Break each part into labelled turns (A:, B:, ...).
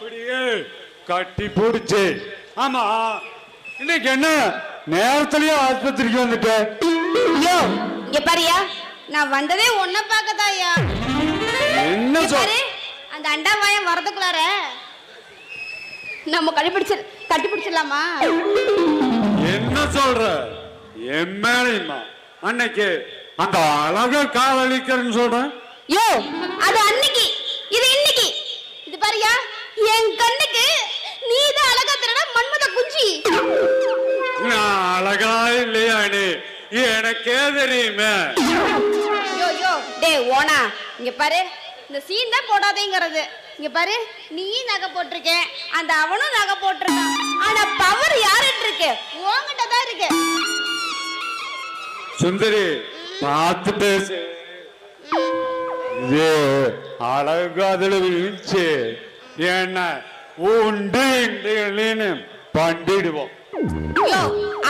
A: அப்படியே கட்டி பிடிச்சு. ஆமா. இன்னைக்கு என்ன? நேரத்திலேயே ஆஸ்பத்திரிக்கு வந்துட்டேன்
B: இங்க பாரியா நான் வந்ததே உன்னை பார்க்கதாயா
A: என்ன
B: இங்க
A: சொல்
B: பாரு அந்த அண்டாவாயம் வரதுக்குள்ளார நம்ம கண்டுபிடிச்சு கட்டி பிடிச்சிடலாமா?
A: என்ன சொல்ற? என் மேலையுமா? அன்னைக்கு அந்த அழக காதலிக்கிறேன்னு சொல்றேன்.
B: யோ அது அன்னைக்கு. இது இன்னைக்கு. இது பாரியா என் கண்ணுக்கு நீ தான் அழகா திரட மன்மத குஞ்சி?
A: நான் அழகா இல்லையா நீ எனக்கே தெரியுமே.
B: யோ யோ டேய் ஓனா இங்க பாரு. இந்த சீன் தான் போடாதேங்கிறது. இங்க பாரு நீ நகை போட்டிருக்க அந்த அவனும் நகை போட்டிருக்கான். ஆனா பவர் யாருட்டு இருக்கு? உன்கிட்ட தான் இருக்கு.
A: சுந்தரி பார்த்து பேசு இது அழகாதல வீழ்ச்சி. என்ன? உண்டு
B: யோ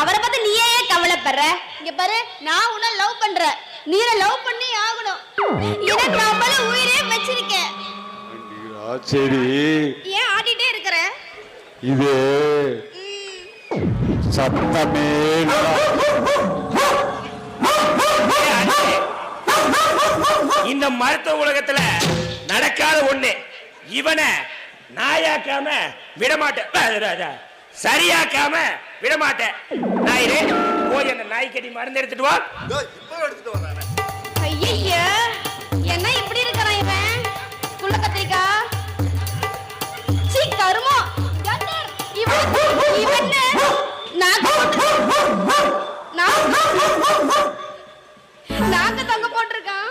B: அவரை பத்தி நீ ஏன் கவலைப்படுற? இங்க பாரு நான் உன்னை லவ் பண்றேன். நீ லவ் பண்ணி ஆகணும். எனக்கு நான் மேல உயிரே வச்சிருக்கேன்.
A: சரி
B: ஏன் ஆடிட்டே இருக்கிற?
A: இது சத்தமே.
C: இந்த மருத்துவ உலகத்துல நடக்காத ஒண்ணு. இவனை நாயாக்காம விடமாட்டேன். சரியாக்காம விடமாட்டேன். நாயிரே போய் அந்த நாய்க்கடி மருந்து எடுத்துட்டு வா.
B: என்ன இப்படி இருக்கிறான் இவன்? குள்ள கத்திரிக்கா? சீ கருமோ. இவன் இவன் நாக்கு தொங்க போட்டிருக்கான்.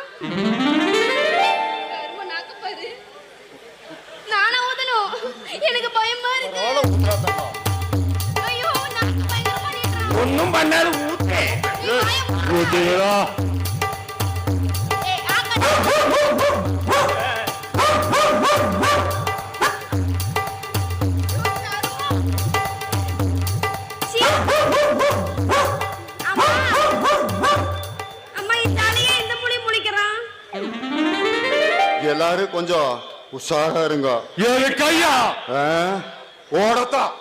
B: இந்த புலி முழிக்கிறான்.
D: எல்லாரும் கொஞ்சம் உஷாரா இருங்க
A: ஏழு கையா
D: ஆ? ஓடத்தான்